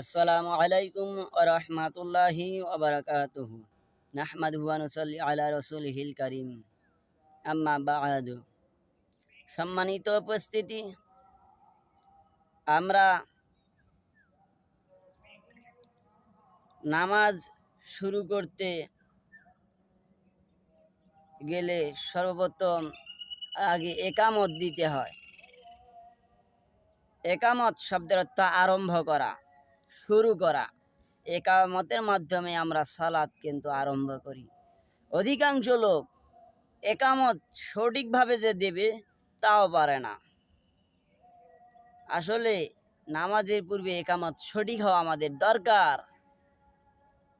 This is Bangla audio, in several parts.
আসসালামু আলাইকুম ওরহমাতুল্লাহি ওবরাকাতুহু নাহমাদুহু ওয়া নুসাল্লি আলা রাসূলিহিল কারীম। আম্মা সম্মানিত উপস্থিতি, আমরা নামাজ শুরু করতে গেলে সর্বপ্রথম আগে একামত দিতে হয়। একামত শব্দের অর্থ আরম্ভ করা। শুরু করা। একামতের মাধ্যমে আমরা সালাদ কিন্তু আরম্ভ করি। অধিকাংশ লোক একামত সঠিকভাবে যে দেবে, তাও পারে না। আসলে নামাজের পূর্বে একামত সঠিক হওয়া আমাদের দরকার।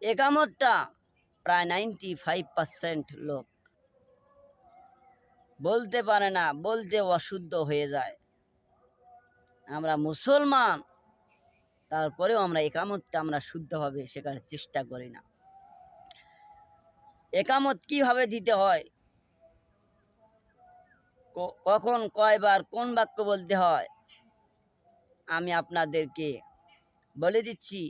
একামতটা প্রায় নাইনটি ফাইভ পার্সেন্ট লোক বলতে পারে না, বলতে অশুদ্ধ হয়ে যায়। আমরা মুসলমান তারপরেও আমরা একামতটা আমরা শুদ্ধভাবে শেখার চেষ্টা করি না। একামত কীভাবে দিতে হয়? কখন, কয়বার, কোন বাক্য বলতে হয়? আমি আপনাদেরকে বলে দিচ্ছি,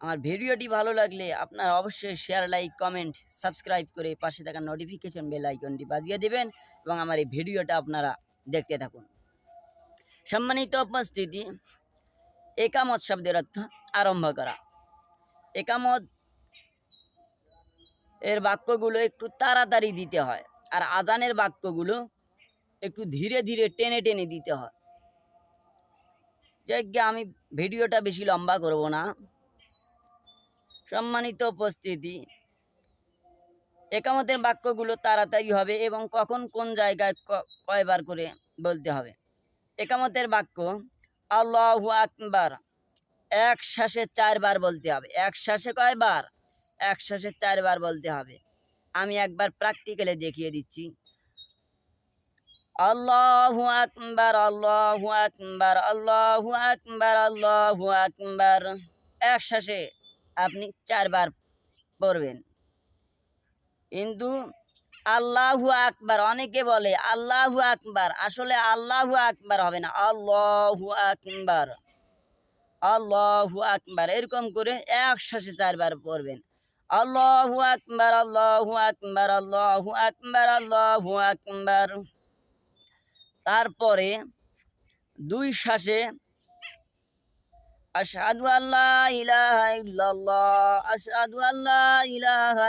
আমার ভিডিওটি ভালো লাগলে আপনারা অবশ্যই শেয়ার লাইক কমেন্ট সাবস্ক্রাইব করে পাশে থাকা নোটিফিকেশন বেল আইকনটি বাজিয়ে দেবেন এবং আমার এই ভিডিওটা আপনারা দেখতে থাকুন। সম্মানিত উপস্থিতি একামত শব্দের অর্থ আরম্ভ করা। একামত এর বাক্যগুলো একটু তাড়াতাড়ি দিতে হয় আর আদানের বাক্যগুলো একটু ধীরে ধীরে টেনে টেনে দিতে হয়। যাকে আমি ভিডিওটা বেশি লম্বা করব না। সম্মানিত উপস্থিতি, একামতের বাক্যগুলো তাড়াতাড়ি হবে এবং কখন কোন জায়গায় কয়বার করে বলতে হবে। একামতের বাক্য আল্লাহু আকবার। এক শ্বাসে চারবার বলতে হবে। এক শ্বাসে কয়বার? এক শ্বাসে চারবার বলতে হবে। আমি একবার প্র্যাকটিক্যালে দেখিয়ে দিচ্ছি। আল্লাহু আকবার আল্লাহু আকবার আল্লাহু আকবার আল্লাহু আকবার। এক শ্বাসে আপনি চারবার পড়বেন। কিন্তু আল্লাহু আকবার, অনেকে বলে আল্লাহু আকবার, আসলে আল্লাহু আকবার হবে না, আল্লাহু আকবার আল্লাহু আকবার, এরকম করে একসাথে চারবার পড়বেন, আল্লাহু আকবার আল্লাহু আকবার আল্লাহু আকবার আল্লাহু আকবার, তারপরে দুই শ্বাসে আশহাদু আল্লাহ ইলাহা ইল্লাল্লাহ আল্লাহ ইলাহা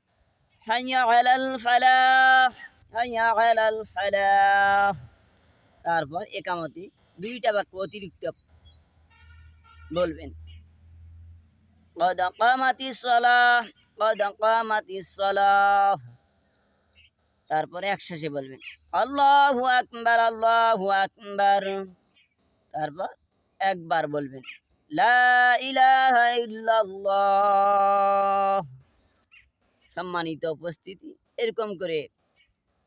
হাইয়া আলাল ফালাহ হাইয়া আলাল ফালাহ তারপর একামতি দুইটা বাক্য অতিরিক্ত বলবেন قد قامت الصلاة قد قامت الصلاة তারপরে একসাথে বলবেন আল্লাহু আকবার আল্লাহু আকবার তারপর একবার বলবেন লা ইলাহা ইল্লাল্লাহ সম্মানিত উপস্থিতি। এরকম করে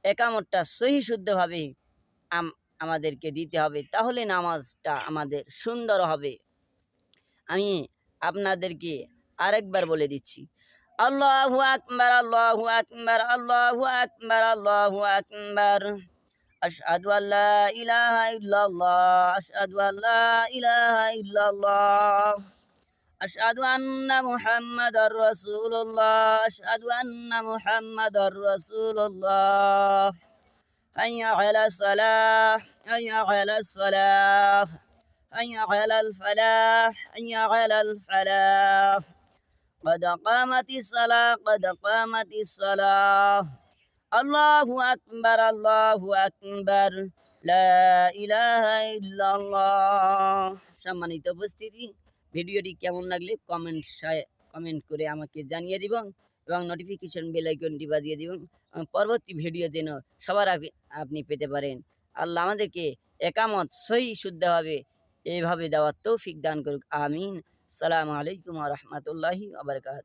একামতটা সহি শুদ্ধভাবে আম- আমাদেরকে দিতে হবে। তাহলে নামাজটা আমাদের সুন্দর হবে। আমি আপনাদেরকে আরেকবার বলে দিচ্ছি। আল্লাহু আকবার আল্লাহু আকবার আল্লাহু আকবার আল্লাহু আকবার। আশহাদু আল্লা ইলাহা ইল্লাল্লাহ, আশহাদু আল্লা ইলাহা ইল্লাল্লাহ। আশহাদু আন্না মুহাম্মাদার রাসূলুল্লাহ আশহাদু আন্না মুহাম্মাদার রাসূলুল্লাহ হাইয়া আলা সালাহ হাইয়া আলা সালাহ حي على الفلاح حي على الفلاح قد قامت الصلاة قد قامت الصلاة الله أكبر الله أكبر لا إله إلا الله সম্মানিত উপস্থিতি ভিডিওটি কেমন লাগলে কমেন্ট কমেন্ট করে আমাকে জানিয়ে দিবেন এবং নোটিফিকেশন বেল আইকনটি বাজিয়ে দিবেন। পরবর্তী ভিডিও যেন সবার আগে আপনি পেতে পারেন। আল্লাহ আমাদেরকে একামত সহি শুদ্ধভাবে এইভাবে দেওয়ার তৌফিক দান করুক। আমিন। সালামু আলাইকুম রহমতুল্লাহি আবরকাত